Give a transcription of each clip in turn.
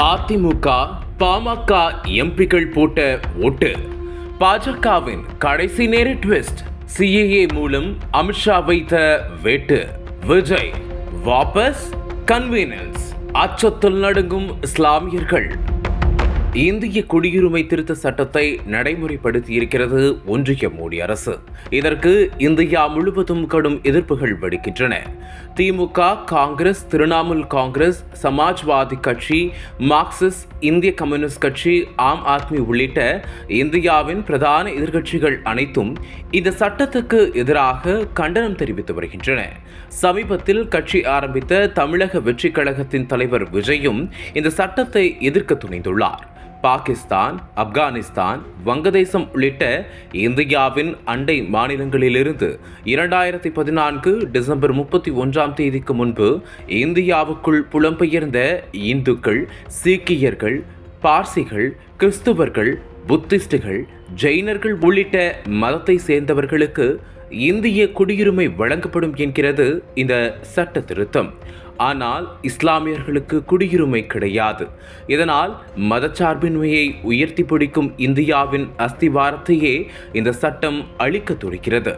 அதிமுக பாமக எம்பிக்கள் போட்ட ஓட்டு. பாஜகவின் கடைசி நேர ட்விஸ்ட் சிஏஏ மூலம் அமித்ஷா வைத்த வேட்டு. விஜய் வாபஸ் கன்வீனன்ஸ் அச்சத்தில் நடுங்கும் இஸ்லாமியர்கள். இந்திய குடியுரிமை திருத்த சட்டத்தை நடைமுறைப்படுத்தி இருக்கிறது ஒன்றிய மோடி அரசு. இதற்கு இந்தியா முழுவதும் கடும் எதிர்ப்புகள் வெடிக்கின்றன. திமுக காங்கிரஸ் திரிணாமுல் காங்கிரஸ் சமாஜ்வாதி கட்சி மார்க்சிஸ்ட் இந்திய கம்யூனிஸ்ட் கட்சி ஆம் ஆத்மி உள்ளிட்ட இந்தியாவின் பிரதான எதிர்க்கட்சிகள் அனைத்தும் இந்த சட்டத்துக்கு எதிராக கண்டனம் தெரிவித்து வருகின்றன. சமீபத்தில் கட்சி ஆரம்பித்த தமிழக வெற்றிக் கழகத்தின் தலைவர் விஜயும் இந்த சட்டத்தை எதிர்க்க துணிந்துள்ளார். பாகிஸ்தான் ஆப்கானிஸ்தான் வங்கதேசம் உள்ளிட்ட இந்தியாவின் அண்டை மாநிலங்களிலிருந்து இரண்டாயிரத்தி பதினான்கு டிசம்பர் முப்பத்தி ஒன்றாம் தேதிக்கு முன்பு இந்தியாவுக்குள் புலம்பெயர்ந்த இந்துக்கள் சீக்கியர்கள் பார்சிகள் கிறிஸ்துவர்கள் புத்திஸ்டுகள் ஜெயினர்கள் உள்ளிட்ட மதத்தை சேர்ந்தவர்களுக்கு இந்திய குடியுரிமை வழங்கப்படும் என்கிறது இந்த சட்ட திருத்தம். ஆனால் இஸ்லாமியர்களுக்கு குடியுரிமை கிடையாது. இதனால் மதச்சார்பின்மையை உயர்த்தி பிடிக்கும் இந்தியாவின் அஸ்திவாரத்தையே இந்த சட்டம் அளிக்க துடிக்கிறது.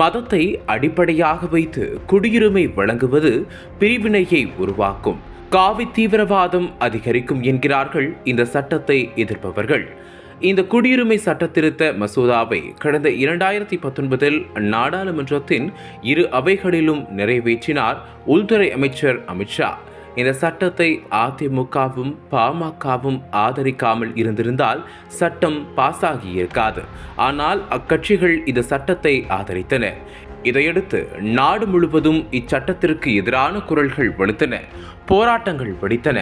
மதத்தை அடிப்படையாக வைத்து குடியுரிமை வழங்குவது பிரிவினையை உருவாக்கும். காவி தீவிரவாதம் அதிகரிக்கும் என்கிறார்கள் இந்த சட்டத்தை எதிர்ப்பவர்கள். இந்த குடியுரிமை சட்ட திருத்த மசோதாவை கடந்த இரண்டாயிரத்தி பத்தொன்பதில் நாடாளுமன்றத்தின் இரு அவைகளிலும் நிறைவேற்றினார் உள்துறை அமைச்சர் அமித்ஷா இந்த சட்டத்தை அதிமுகவும் பாமகவும் ஆதரிக்காமல் இருந்திருந்தால் சட்டம் பாஸாகியிருக்காது ஆனால் அக்கட்சிகள் இந்த சட்டத்தை ஆதரித்தன. இதையடுத்து நாடு முழுவதும் இச்சட்டத்திற்கு எதிரான குரல்கள் வலுத்தன போராட்டங்கள் வெடித்தன.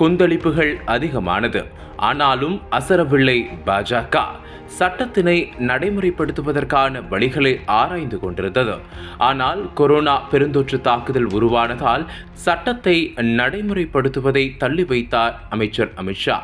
கொந்தளிப்புகள் அதிகமானது. ஆனாலும் அசரவில்லை பாஜக. சட்டத்தினை நடைமுறைப்படுத்துவதற்கான வழிகளை ஆராய்ந்து கொண்டிருந்தது. ஆனால் கொரோனா பெருந்தொற்று தாக்குதல் உருவானதால் சட்டத்தை நடைமுறைப்படுத்துவதை தள்ளி வைத்தார் அமைச்சர் அமித்ஷா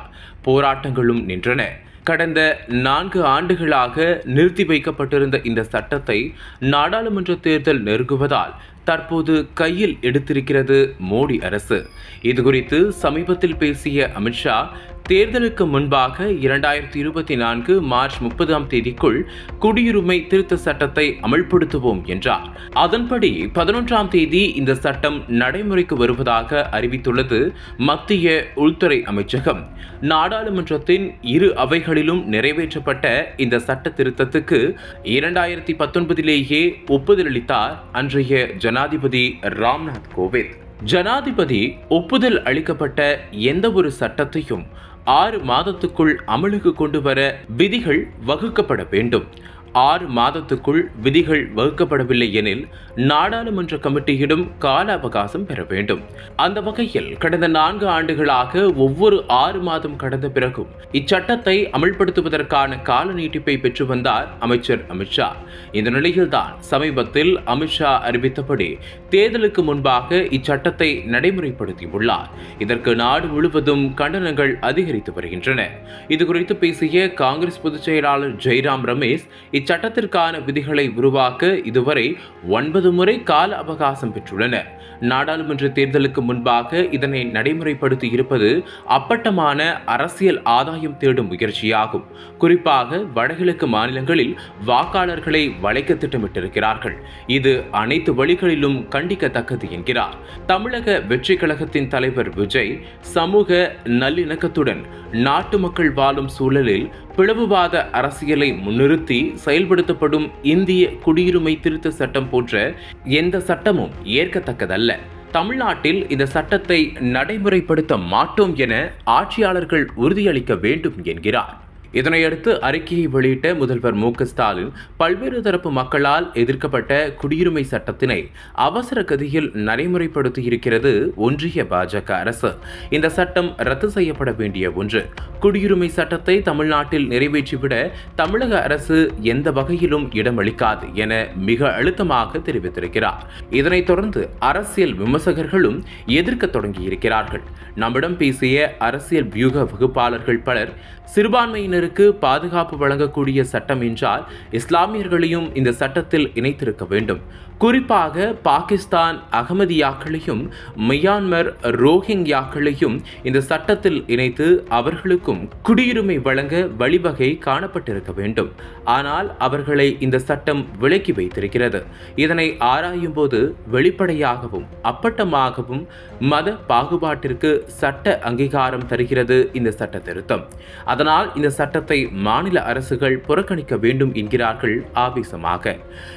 போராட்டங்களும் நின்றன. கடந்த நான்கு ஆண்டுகளாக நிறுத்தி வைக்கப்பட்டிருந்த இந்த சட்டத்தை நாடாளுமன்ற தேர்தல் நெருங்குவதால் தற்போது கையில் எடுத்திருக்கிறது மோடி அரசு. இதுகுறித்து சமீபத்தில் பேசிய அமித்ஷா தேர்தலுக்கு முன்பாக இரண்டாயிரத்தி இருபத்தி நான்கு மார்ச் முப்பதாம் தேதிக்குள் குடியுரிமை திருத்த சட்டத்தை அமல்படுத்துவோம் என்றார். அதன்படி பதினொன்றாம் தேதி இந்த சட்டம் நடைமுறைக்கு வருவதாக அறிவித்துள்ளது மத்திய உள்துறை அமைச்சகம். நாடாளுமன்றத்தின் இரு அவைகளிலும் நிறைவேற்றப்பட்ட இந்த சட்ட திருத்தத்துக்கு இரண்டாயிரத்தி பத்தொன்பதிலேயே ஒப்புதல் அளித்தார் அன்றைய ஜனாதிபதி ராம்நாத் கோவிந்த். ஜனாதிபதி ஒப்புதல் அளிக்கப்பட்ட எந்த ஒரு சட்டத்தையும் ஆறு மாதத்துக்குள் அமலுக்கு கொண்டு வர விதிகள் வகுக்கப்பட வேண்டும். ஆறு மாதத்துக்குள் விதிகள் வகுக்கப்படவில்லை எனில் நாடாளுமன்ற கமிட்டியிடம் கால அவகாசம் பெற வேண்டும். அந்த வகையில் கடந்த நான்கு ஆண்டுகளாக ஒவ்வொரு ஆறு மாதம் கடந்த பிறகும் இச்சட்டத்தை அமல்படுத்துவதற்கான கால நீட்டிப்பை பெற்று வந்தார் அமைச்சர் அமித்ஷா இந்த நிலையில்தான் சமீபத்தில் அமித்ஷா அறிவித்தபடி தேர்தலுக்கு முன்பாக இச்சட்டத்தை நடைமுறைப்படுத்தியுள்ளார். இதற்கு நாடு முழுவதும் கண்டனங்கள் அதிகரித்து வருகின்றன. இதுகுறித்து பேசிய காங்கிரஸ் பொதுச் செயலாளர் ஜெய்ராம் ரமேஷ் இச்சட்டத்திற்கான விதிகளை உருவாக்க இதுவரை ஒன்பது முறை கால அவகாசம் பெற்றுள்ளனர் நாடாளுமன்ற தேர்தலுக்கு முன்பாக இதனை நடைமுறைப்படுத்தி இருப்பது அப்பட்டமான அரசியல் ஆதாயம் தேடும் முயற்சியாகும். குறிப்பாக வடகிழக்கு மாநிலங்களில் வாக்காளர்களை வளைக்க திட்டமிட்டிருக்கிறார்கள். இது அனைத்து வழிகளிலும் கண்டிக்கத்தக்கது என்கிறார். தமிழக வெற்றி கழகத்தின் தலைவர் விஜய் சமூக நல்லிணக்கத்துடன் நாட்டு மக்கள் வாழும் சூழலில் பிளவுவாத அரசியலை முன்னிறுத்தி செயல்படுத்தப்படும் இந்திய குடியுரிமை திருத்த சட்டம் போன்ற எந்த சட்டமும் ஏற்கத்தக்கதல்ல. தமிழ்நாட்டில் இந்த சட்டத்தை நடைமுறைப்படுத்த மாட்டோம் என ஆட்சியாளர்கள் உறுதியளிக்க வேண்டும் என்கிறார். இதனையடுத்து அறிக்கையை வெளியிட்ட முதல்வர் மு ஸ்டாலின் பல்வேறு தரப்பு மக்களால் எதிர்க்கப்பட்ட குடியுரிமை சட்டத்தினை அவசர கதியில் நடைமுறைப்படுத்தியிருக்கிறது ஒன்றிய பாஜக அரசு. இந்த சட்டம் ரத்து செய்யப்பட வேண்டிய ஒன்று. குடியுரிமை சட்டத்தை தமிழ்நாட்டில் நிறைவேற்றிவிட தமிழக அரசு எந்த வகையிலும் இடமளிக்காது என மிக அழுத்தமாக தெரிவித்திருக்கிறார். இதனைத் தொடர்ந்து அரசியல் விமர்சகர்களும் எதிர்க்க தொடங்கியிருக்கிறார்கள். நம்மிடம் பேசிய அரசியல் வியூக வகுப்பாளர்கள் பலர் சிறுபான்மையினர் தரப்பினருக்கு பாதுகாப்பு வழங்கக்கூடிய சட்டம் என்றால் இஸ்லாமியர்களையும் இந்த சட்டத்தில் இணைத்திருக்க வேண்டும். குறிப்பாக பாகிஸ்தான் அகமதியாக்களையும் மியான்மர் ரோஹிங்யாக்களையும் இந்த சட்டத்தில் இணைத்து அவர்களுக்கும் குடியுரிமை வழங்க வழிவகை காணப்பட்டிருக்க வேண்டும். ஆனால் அவர்களை இந்த சட்டம் விலக்கி வைத்திருக்கிறது. இதனை ஆராயும் போது வெளிப்படையாகவும் அப்பட்டமாகவும் மத பாகுபாட்டிற்கு சட்ட அங்கீகாரம் தருகிறது இந்த சட்ட திருத்தம். அதனால் இந்த சட்ட சட்டத்தை மாநில அரசுகள் புறக்கணிக்க வேண்டும் என்கிறார்கள் ஆவேசமாக.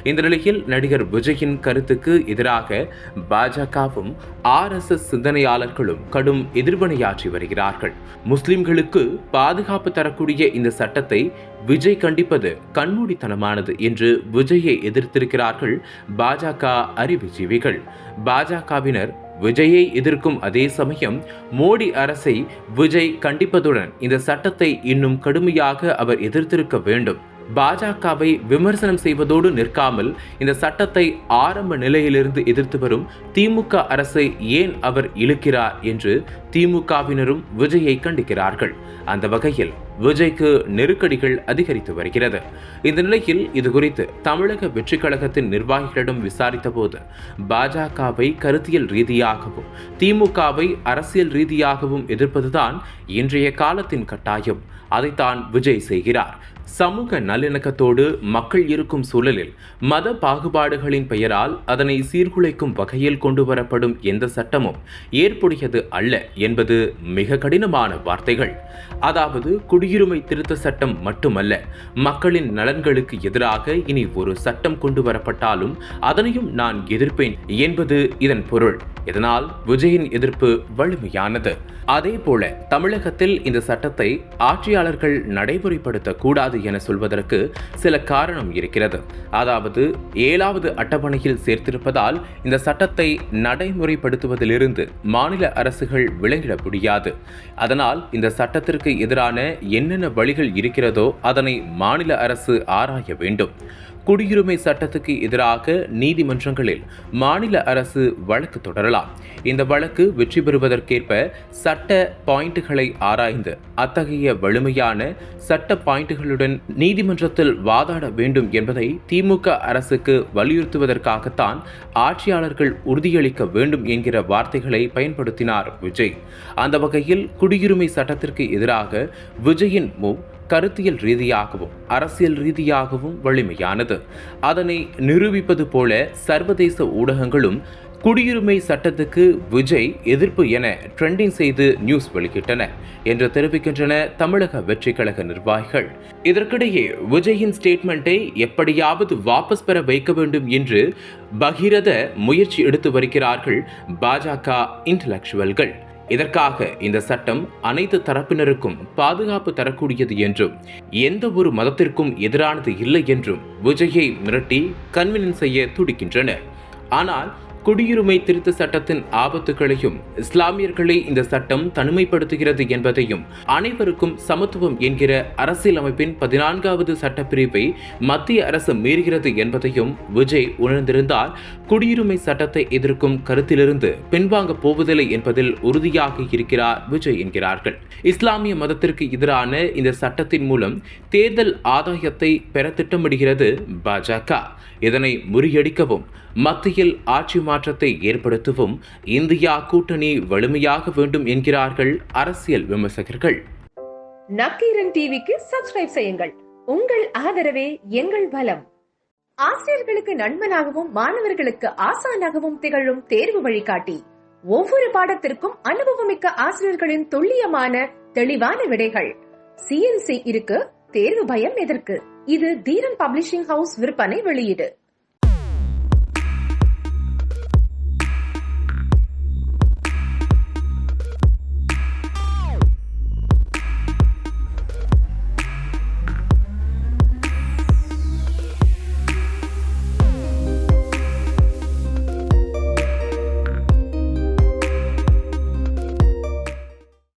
இந்த நிலையில் நடிகர் விஜயின் கருத்துக்கு எதிராக பாஜகவும் ஆர்எஸ்எஸ் சிந்தனையாளர்களும் கடும் எதிர்வினையாற்றி வருகிறார்கள். முஸ்லிம்களுக்கு பாதுகாப்பு தரக்கூடிய இந்த சட்டத்தை விஜய் கண்டிப்பது கண்மூடித்தனமானது என்று விஜயை எதிர்த்திருக்கிறார்கள் பாஜக அறிவுஜீவிகள். பாஜகவினர் விஜயை எதிர்க்கும் அதே சமயம் மோடி அரசை விஜய் கண்டிப்பதுடன் இந்த சட்டத்தை இன்னும் கடுமையாக அவர் எதிர்த்திருக்க வேண்டும். பாஜகவை விமர்சனம் செய்வதோடு நிற்காமல் இந்த சட்டத்தை ஆரம்ப நிலையிலிருந்து எதிர்த்து வரும் திமுக அரசை ஏன் அவர் இழுக்கிறார் என்று திமுகவினரும் விஜயை கண்டிக்கிறார்கள். அந்த வகையில் விஜய்க்கு நெருக்கடிகள் அதிகரித்து வருகிறது. இந்த நிலையில் இதுகுறித்து தமிழக வெற்றி கழகத்தின் நிர்வாகிகளிடம் விசாரித்த போது பாஜகவை கருத்தியல் ரீதியாகவும் திமுகவை அரசியல் ரீதியாகவும் எதிர்ப்பதுதான் இன்றைய காலத்தின் கட்டாயம். அதைத்தான் விஜய் செய்கிறார். சமூக நல்லிணக்கத்தோடு மக்கள் இருக்கும் சூழலில் மத பாகுபாடுகளின் பெயரால் அதனை சீர்குலைக்கும் வகையில் கொண்டு வரப்படும் எந்த சட்டமும் ஏற்புடையது அல்ல என்பது மிக கடினமான வார்த்தைகள். அதாவது குடியுரிமை திருத்த சட்டம் மட்டுமல்ல மக்களின் நலன்களுக்கு எதிராக இனி ஒரு சட்டம் கொண்டு வரப்பட்டாலும் அதனையும் நான் எதிர்ப்பேன் என்பது இதன் பொருள். இதனால் விஜயின் எதிர்ப்பு வலிமையானது. அதே போல தமிழகத்தில் இந்த சட்டத்தை ஆட்சியாளர்கள் நடைமுறைப்படுத்த கூடாது என சொல்வதற்கு சில காரணம் இருக்கிறது. அதாவது ஏழாவது அட்டவணையில் சேர்த்திருப்பதால் இந்த சட்டத்தை நடைமுறைப்படுத்துவதிலிருந்து மாநில அரசுகள் விளங்கிட முடியாது. அதனால் இந்த சட்டத்திற்கு எதிரான என்னென்ன வழிகள் இருக்கிறதோ அதனை மாநில அரசு ஆராய வேண்டும். குடியுரிமை சட்டத்துக்கு எதிராக நீதிமன்றங்களில் மாநில அரசு வழக்கு தொடரலாம். இந்த வழக்கு வெற்றி பெறுவதற்கேற்ப சட்ட பாயிண்ட்டுகளை ஆராய்ந்து அத்தகைய வலிமையான சட்ட பாயிண்ட்டுகளுடன் நீதிமன்றத்தில் வாதாட வேண்டும் என்பதை திமுக அரசுக்கு வலியுறுத்துவதற்காகத்தான் ஆட்சியாளர்கள் உறுதியளிக்க வேண்டும் என்கிற வார்த்தைகளை பயன்படுத்தினார் விஜய். அந்த வகையில் குடியுரிமை சட்டத்திற்கு எதிராக விஜயின் மூவ் கருத்தியல் ரீதியாகவும் அரசியல் ரீதியாகவும் வலிமையானது. அதனை நிரூபிப்பது போல சர்வதேச ஊடகங்களும் குடியுரிமை சட்டத்துக்கு விஜய் எதிர்ப்பு என ட்ரெண்டிங் செய்து நியூஸ் வெளியிட்டன என்று தெரிவிக்கின்றன தமிழக வெற்றி கழக நிர்வாகிகள். இதற்கிடையே விஜயின் ஸ்டேட்மெண்ட்டை எப்படியாவது வாபஸ் பெற வைக்க வேண்டும் என்று பகிரத முயற்சி எடுத்து வருகிறார்கள் பாஜக இன்டலெக்சுவல்கள் இதற்காக இந்த சட்டம் அனைத்து தரப்பினருக்கும் பாதுகாப்பு தரக்கூடியது என்றும் எந்த ஒரு மதத்திற்கும் எதிரானது இல்லை என்றும் விஜயை மிரட்டி கன்வினன்ஸ் செய்ய துடிக்கின்றனர். ஆனால் குடியுரிமை திருத்த சட்டத்தின் ஆபத்துகளையும் இஸ்லாமியர்களை இந்த சட்டம் தனிமைப்படுத்துகிறது என்பதையும் அனைவருக்கும் சமத்துவம் என்கிற அரசியலமைப்பின் பதினான்காவது சட்டப்பிரிவை மத்திய அரசு மீறுகிறது என்பதையும் விஜய் உணர்ந்திருந்தால் குடியுரிமை சட்டத்தை எதிர்க்கும் கருத்திலிருந்து பின்வாங்க போவதில்லை என்பதில் உறுதியாக இருக்கிறார் விஜய் என்கிறார்கள். இஸ்லாமிய மதத்திற்கு எதிரான இந்த சட்டத்தின் மூலம் தேர்தல் ஆதாயத்தை பெற திட்டமிடுகிறது பாஜக இதனை முறியடிக்கவும் மத்தியில் ஆட்சி மாற்றத்தை ஏற்படுத்தவும் இந்தியா கூட்டணி வலிமையாக வேண்டும் என்கிறார்கள் அரசியல் விமர்சகர்கள். நக்கீரன் டிவிக்கு சப்ஸ்கிரைப் செய்யுங்கள். உங்கள் ஆதரவே எங்கள் பலம். ஆசிரியர்களுக்கு நண்பனாகவும் மாணவர்களுக்கு ஆசானாகவும் திகழும் தேர்வு வழிகாட்டி. ஒவ்வொரு பாடத்திற்கும் அனுபவமிக்க ஆசிரியர்களின் துல்லியமான தெளிவான விடைகள். சிஎன்சி இருக்கு தேர்வு பயம் எதற்கு? இது தீரன் பப்ளிஷிங் ஹவுஸ் விற்பனை வெளியீடு.